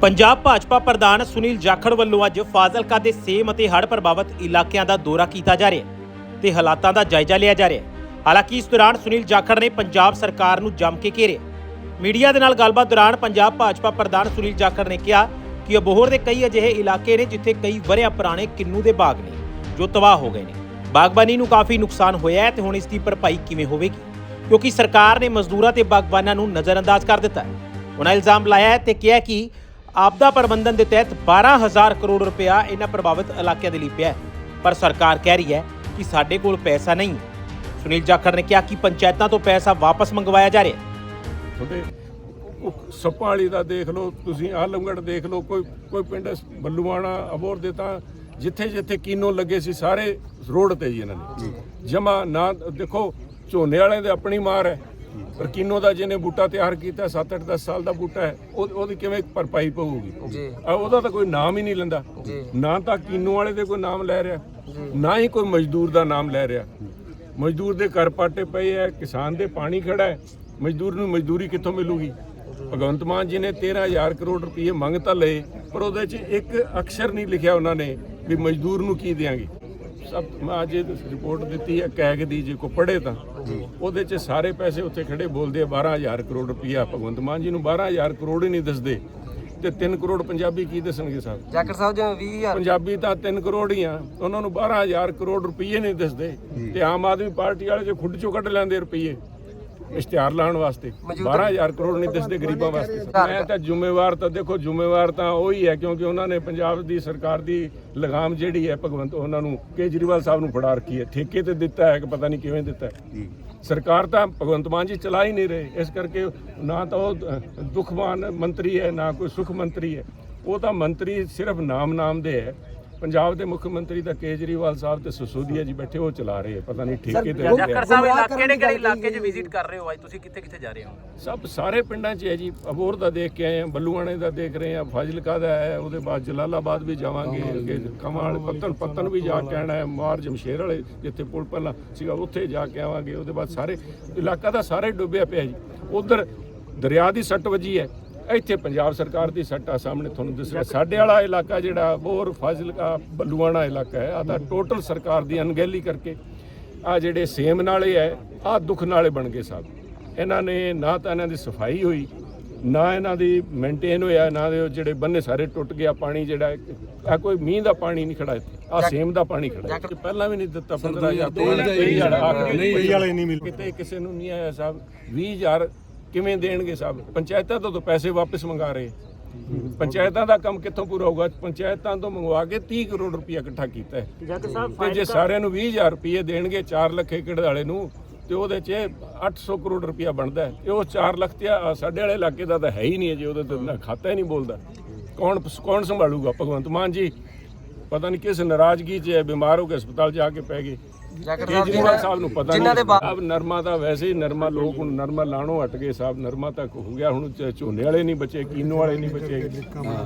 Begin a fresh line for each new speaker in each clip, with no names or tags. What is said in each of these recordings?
ਪੰਜਾਬ ਭਾਜਪਾ ਪ੍ਰਧਾਨ ਸੁਨੀਲ ਜਾਖੜ ਵੱਲੋਂ ਅੱਜ ਫਾਜ਼ਿਲਕਾ ਦੇ ਸੇਮ ਅਤੇ ਹੜ੍ਹ ਪ੍ਰਭਾਵਿਤ ਇਲਾਕਿਆਂ ਦਾ ਦੌਰਾ ਕੀਤਾ ਜਾ ਰਿਹਾ ਹੈ ਤੇ ਹਾਲਾਤਾਂ ਦਾ ਜਾਇਜ਼ਾ ਲਿਆ ਜਾ ਰਿਹਾ ਹੈ। ਹਾਲਾਂਕਿ ਇਸ ਦੌਰਾਨ ਸੁਨੀਲ ਜਾਖੜ ਨੇ ਪੰਜਾਬ ਸਰਕਾਰ ਨੂੰ ਜੰਮ ਕੇ ਘੇਰਿਆ। ਮੀਡੀਆ ਦੇ ਨਾਲ ਗੱਲਬਾਤ ਦੌਰਾਨ ਪੰਜਾਬ ਭਾਜਪਾ ਪ੍ਰਧਾਨ ਸੁਨੀਲ ਜਾਖੜ ਨੇ ਕਿਹਾ ਕਿ ਅਬੋਹਰ ਦੇ ਕਈ ਅਜਿਹੇ ਇਲਾਕੇ ਨੇ ਜਿੱਥੇ ਕਈ ਵਰਿਆਂ ਪੁਰਾਣੇ ਕਿੰਨੂ ਦੇ ਬਾਗ ਨੇ, ਜੋ ਤਬਾਹ ਹੋ ਗਏ ਨੇ। ਬਾਗਬਾਨੀ ਨੂੰ ਕਾਫੀ ਨੁਕਸਾਨ ਹੋਇਆ ਹੈ ਤੇ ਹੁਣ ਇਸ ਦੀ ਭਰਪਾਈ ਕਿਵੇਂ ਹੋਵੇਗੀ? ਕਿਉਂਕਿ ਸਰਕਾਰ ਨੇ ਮਜ਼ਦੂਰਾਂ ਤੇ ਬਾਗਬਾਨਾਂ ਨੂੰ ਨਜ਼ਰਅੰਦਾਜ਼ ਕਰ ਦਿੱਤਾ ਹੈ। ਉਹਨਾਂ ਇਲਜ਼ਾਮ ਲਾਇਆ ਹੈ ਤੇ ਕਿਹਾ ਕਿ ਆਪਦਾ ਪ੍ਰਬੰਧਨ ਦੇ ਤਹਿਤ 12000 ਕਰੋੜ ਰੁਪਇਆ ਇਹਨਾਂ ਪ੍ਰਭਾਵਿਤ ਇਲਾਕਿਆਂ ਦੇ ਲਈ ਪਿਆ ਪਰ ਸਰਕਾਰ ਕਹਿ ਰਹੀ ਹੈ ਕਿ ਸਾਡੇ ਕੋਲ ਪੈਸਾ ਨਹੀਂ ਸੁਨੀਲ ਜਾਖੜ ਨੇ ਕਿਹਾ ਕਿ ਪੰਚਾਇਤਾਂ ਤੋਂ ਪੈਸਾ ਵਾਪਸ ਮੰਗਵਾਇਆ ਜਾ ਰਿਹਾ
ਤੁਹਾਡੇ ਉਹ ਸੱਪਾਂ ਵਾਲੀ ਦਾ ਦੇਖ ਲਓ ਤੁਸੀਂ ਆਲਮਗੜ੍ਹ ਦੇਖ ਲਓ ਕੋਈ ਕੋਈ ਪਿੰਡ ਬੱਲੂਆਣਾ ਅਬੋਰ ਦੇ ਤਾਂ ਜਿੱਥੇ ਜਿੱਥੇ ਕੀਨੋ ਲੱਗੇ ਸੀ ਸਾਰੇ ਰੋਡ ਤੇ ਜੀ ਇਹਨਾਂ ਨੇ। ਜਮਾ ਨਾ ਦੇਖੋ ਝੋਨੇ ਵਾਲਿਆਂ ਦੇ ਆਪਣੀ ਮਾਰ ਹੈ। ਪਰ ਕੀਨੋ ਦਾ ਜਿਹਨੇ ਬੂਟਾ ਤਿਆਰ ਕੀਤਾ 7-8 10 ਸਾਲ ਦਾ ਬੂਟਾ ਹੈ ਉਹ ਉਹਦੀ ਕਿਵੇਂ ਭਰਪਾਈ ਪਊਗੀ?
ਜੀ।
ਉਹਦਾ ਤਾਂ ਕੋਈ ਨਾਮ ਹੀ ਨਹੀਂ ਲੈਂਦਾ। ਨਾ ਤਾਂ ਕੀਨੋ ਵਾਲੇ ਦੇ ਕੋਈ ਨਾਮ ਲੈ ਰਿਹਾ ਨਾ ਹੀ ਕੋਈ ਮਜ਼ਦੂਰ ਦਾ ਨਾਮ ਲੈ ਰਿਹਾ। ਮਜ਼ਦੂਰ ਦੇ ਘਰ ਪਾਟੇ ਪਏ ਐ ਕਿਸਾਨ ਦੇ ਪਾਣੀ ਖੜਾ ਹੈ ਮਜ਼ਦੂਰ ਨੂੰ ਮਜ਼ਦੂਰੀ ਕਿੱਥੋਂ ਮਿਲੂਗੀ? ਭਗਵੰਤ ਮਾਨ ਜੀ ਨੇ 13000 ਕਰੋੜ ਰੁਪਏ ਮੰਗ ਤਾਂ ਲਏ ਪਰ ਉਹਦੇ 'ਚ ਇੱਕ ਅਕਸ਼ਰ ਨਹੀਂ ਲਿਖਿਆ ਉਹਨਾਂ ਨੇ ਵੀ ਮਜ਼ਦੂਰ ਨੂੰ ਕੀ ਦੇਾਂਗੇ ਸਭ ਮੈਂ ਅੱਜ ਇਹ ਰਿਪੋਰਟ ਦਿੱਤੀ ਹੈ ਕੈਗ ਦੀ ਜੇ ਕੋ ਪੜ੍ਹੇ ਤਾਂ। ਉਹਦੇ 'ਚ ਸਾਰੇ ਪੈਸੇ ਉੱਥੇ ਖੜੇ ਬੋਲਦੇ ਆ 12000 ਕਰੋੜ ਰੁਪਇਆ ਭਗਵੰਤ ਮਾਨ ਜੀ ਨੂੰ 12000 ਕਰੋੜ ਹੀ ਨਹੀਂ ਦੱਸਦੇ। ਤੇ 3 ਕਰੋੜ ਪੰਜਾਬੀ ਕੀ ਦੱਸਣਗੇ ਸਾਹਿਬ
ਜਾਕਰ ਸਾਹਿਬ ਜਿਵੇਂ 20000
ਪੰਜਾਬੀ ਤਾਂ 3 ਕਰੋੜ ਹੀ ਆ। ਉਹਨਾਂ ਨੂੰ 12000 ਕਰੋੜ ਰੁਪਏ ਨਹੀਂ ਦਿਸਦੇ। ਤੇ ਆਮ ਆਦਮੀ ਪਾਰਟੀ ਵਾਲੇ ਜੋ ਖੁੱਡ ਚੋਂ ਕੱਢ ਲੈਂਦੇ ਰੁਪਏ ਇਸ਼ਤਿਹਾਰ ਲਾਉਣ ਵਾਸਤੇ। 12000 ਕਰੋੜ ਨਹੀਂ ਦਿਸਦੇ ਗਰੀਬਾਂ ਵਾਸਤੇ। ਮੈਂ ਤਾਂ ਜ਼ਿੰਮੇਵਾਰ ਤਾਂ ਦੇਖੋ ਜ਼ਿੰਮੇਵਾਰ ਤਾਂ ਉਹੀ ਹੈ ਕਿਉਂਕਿ ਉਹਨਾਂ ਨੇ ਪੰਜਾਬ ਦੀ ਸਰਕਾਰ ਦੀ ਲਗਾਮ ਜਿਹੜੀ ਹੈ ਭਗਵੰਤ ਉਹਨਾਂ ਨੂੰ ਕੇਜਰੀਵਾਲ ਸਾਹਿਬ ਨੂੰ ਫੜਾ ਰੱਖੀ ਹੈ। ਠੇਕੇ ਤੇ ਦਿੱਤਾ ਹੈ ਕਿ ਪਤਾ ਨਹੀਂ ਕਿਵੇਂ ਦਿੱਤਾ ਸਰਕਾਰ ਤਾਂ ਭਗਵੰਤ ਮਾਨ ਜੀ ਚਲਾ ਹੀ ਨਹੀਂ ਰਹੇ। ਇਸ ਕਰਕੇ ਨਾ ਤਾਂ ਉਹ ਅ, ਦੁਖਵਾਨ ਮੰਤਰੀ ਹੈ ਨਾ ਕੋਈ ਸੁਖ ਮੰਤਰੀ ਹੈ। ਉਹ ਤਾਂ ਮੰਤਰੀ ਸਿਰਫ ਨਾਮ ਨਾਮ ਦੇ ਹੈ। ਪੰਜਾਬ ਦੇ ਮੁੱਖ ਮੰਤਰੀ ਤਾਂ ਕੇਜਰੀਵਾਲ ਸਾਹਿਬ ਤੇ ਸਸੋਦੀਆ ਜੀ ਬੈਠੇ ਉਹ ਚਲਾ ਰਹੇ ਹੈ ਪਤਾ ਨਹੀਂ ਠੇਕੇ ਤੇ ਰਹਿੰਦੇ ਆ।
ਸਾਹਿਬ ਇਲਾਕੇ ਕਿਹੜੇ ਕਿਹੜੇ ਇਲਾਕੇ 'ਚ ਵਿਜ਼ਿਟ ਕਰ ਰਹੇ ਹੋ ਅੱਜ? ਤੁਸੀਂ ਕਿੱਥੇ ਕਿੱਥੇ ਜਾ ਰਹੇ ਹੋ?
ਸਭ ਸਾਰੇ ਪਿੰਡਾਂ 'ਚ ਹੈ ਜੀ। ਅਬੋਰ ਦਾ ਦੇਖ ਕੇ ਆਏ ਹਾਂ ਬੱਲੂਆਣੇ ਦਾ ਦੇਖ ਰਹੇ ਹਾਂ ਫਾਜ਼ਿਲਕਾ ਦਾ ਹੈ ਉਹਦੇ ਬਾਅਦ ਜਲਾਲਾਬਾਦ ਵੀ ਜਾਵਾਂਗੇ ਅੱਗੇ ਕਮਾਲ ਪੱਤਨ ਪੱਤਨ ਵੀ ਜਾ ਕੇ ਆਣਾ ਹੈ ਮਾਰ ਜਮਸ਼ੇਰ ਵਾਲੇ ਜਿੱਥੇ ਪੁਲ ਪਹਿਲਾਂ ਸੀਗਾ ਉੱਥੇ ਜਾ ਕੇ ਆਵਾਂਗੇ। ਉਹਦੇ ਬਾਅਦ ਸਾਰੇ ਇਲਾਕਾ ਦਾ ਸਾਰੇ ਡੁੱਬਿਆ ਪਿਆ ਜੀ। ਉਧਰ ਦਰਿਆ ਦੀ ਸੱਟ ਵੱਜੀ ਹੈ ਇੱਥੇ ਪੰਜਾਬ ਸਰਕਾਰ ਦੀ ਸੱਟ ਆ ਸਾਹਮਣੇ ਤੁਹਾਨੂੰ ਦਿਸ ਰਿਹਾ ਸਾਡੇ ਵਾਲਾ ਇਲਾਕਾ ਜਿਹੜਾ ਬੋਰ ਫਾਜ਼ਿਲਕਾ ਬੱਲੂਆਣਾ ਇਲਾਕਾ ਹੈ ਆ ਤਾਂ ਟੋਟਲ ਸਰਕਾਰ ਦੀ ਅਣਗਹਿਲੀ ਕਰਕੇ ਆ ਜਿਹੜੇ ਸੇਮ ਨਾਲੇ ਹੈ ਆ ਦੁੱਖ ਨਾਲੇ ਬਣ ਗਏ ਸਭ। ਇਹਨਾਂ ਨੇ ਨਾ ਤਾਂ ਇਹਨਾਂ ਦੀ ਸਫ਼ਾਈ ਹੋਈ ਨਾ ਇਹਨਾਂ ਦੀ ਮੇਨਟੇਨ ਹੋਇਆ ਨਾ ਦੇ ਜਿਹੜੇ ਬੰਨੇ ਸਾਰੇ ਟੁੱਟ ਗਿਆ ਪਾਣੀ ਜਿਹੜਾ ਆ ਕੋਈ ਮੀਂਹ ਦਾ ਪਾਣੀ ਨਹੀਂ ਖੜਾ ਇੱਥੇ ਆ ਸੇਮ ਦਾ ਪਾਣੀ ਖੜਾ ਹੈ। ਪਹਿਲਾਂ ਵੀ ਨਹੀਂ ਦਿੱਤਾ 15000 ਨਹੀਂ ਪਈ ਵਾਲੇ ਨਹੀਂ ਮਿਲ ਕਿਤੇ ਕਿਸੇ ਨੂੰ ਨਹੀਂ ਆਇਆ ਸਾਹਿਬ। 20000 ਕਿਵੇਂ ਦੇਣਗੇ ਸਾਹਿਬ ਪੰਚਾਇਤਾਂ ਤੋਂ ਤਾਂ ਪੈਸੇ ਵਾਪਸ ਮੰਗਾ ਰਹੇ। ਪੰਚਾਇਤਾਂ ਦਾ ਕੰਮ ਕਿੱਥੋਂ ਪੂਰਾ ਹੋਊਗਾ? ਪੰਚਾਇਤਾਂ ਤੋਂ ਮੰਗਵਾ ਕੇ 30 ਕਰੋੜ ਰੁਪਇਆ ਇਕੱਠਾ ਕੀਤਾ ਹੈ। ਤੇ ਜੇ ਸਾਰਿਆਂ ਨੂੰ 20000 ਰੁਪਏ ਦੇਣਗੇ 4 ਲੱਖ ਏਕੜ ਵਾਲੇ ਨੂੰ ਤੇ ਉਹਦੇ 'ਚ 800 ਕਰੋੜ ਰੁਪਇਆ ਬਣਦਾ ਹੈ। ਤੇ ਉਹ 4 ਲੱਖ ਤੇ ਸਾਡੇ ਵਾਲੇ ਇਲਾਕੇ ਦਾ ਤਾਂ ਹੈ ਹੀ ਨਹੀਂ ਜੇ ਉਹਦੇ ਤੇ ਖਾਤਾ ਹੀ ਨਹੀਂ ਬੋਲਦਾ। ਕੌਣ ਕੌਣ ਸੰਭਾਲੂਗਾ ਭਗਵੰਤ ਮਾਨ ਜੀ? ਪਤਾ ਨਹੀਂ ਕਿਸ ਨਾਰਾਜ਼ਗੀ 'ਚ ਹੈ ਬਿਮਾਰ ਹੋ ਕੇ ਹਸਪਤਾਲ ਜਾ ਕੇ ਪੈ ਗਏ।
ਜਾਕਰ ਸਾਹਿਬ
ਕੇਜਰੀਵਾਲ ਸਾਹਿਬ ਨੂੰ ਪਤਾ
ਜਿਨ੍ਹਾਂ ਦੇ
ਨਹੀਂ ਸਾਹਿਬ ਨਰਮਾ ਤਾਂ ਵੈਸੇ ਹੀ ਨਰਮਾ ਲੋਕ ਹੁਣ ਨਰਮਾ ਲਾਣੋਂ ਹਟ ਗਏ ਸਾਹਿਬ ਨਰਮਾ ਤੱਕ ਹੋ ਗਿਆ ਹੁਣ ਝ- ਝੋਨੇ ਵਾਲੇ ਨਹੀਂ ਬਚੇ ਕੀਨੋ ਵਾਲੇ ਨਹੀਂ ਬਚੇ।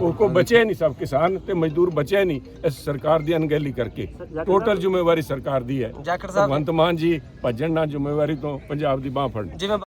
ਉਹ ਕੋ ਬਚੇ ਨਹੀਂ ਸਭ ਕਿਸਾਨ ਤੇ ਮਜ਼ਦੂਰ ਬਚੇ ਨਹੀਂ ਇਸ ਸਰਕਾਰ ਦੀ ਅਣਗਹਿਲੀ ਕਰਕੇ। ਟੋਟਲ ਜ਼ਿੰਮੇਵਾਰੀ ਸਰਕਾਰ ਦੀ ਹੈ।
ਸਾਹਿਬ
ਭਗਵੰਤ ਮਾਨ ਜੀ ਭੱਜਣ ਨਾ ਜ਼ਿੰਮੇਵਾਰੀ ਤੋਂ ਪੰਜਾਬ ਦੀ ਬਾਹ ਫੜਨ।
ਜਿਵੇਂ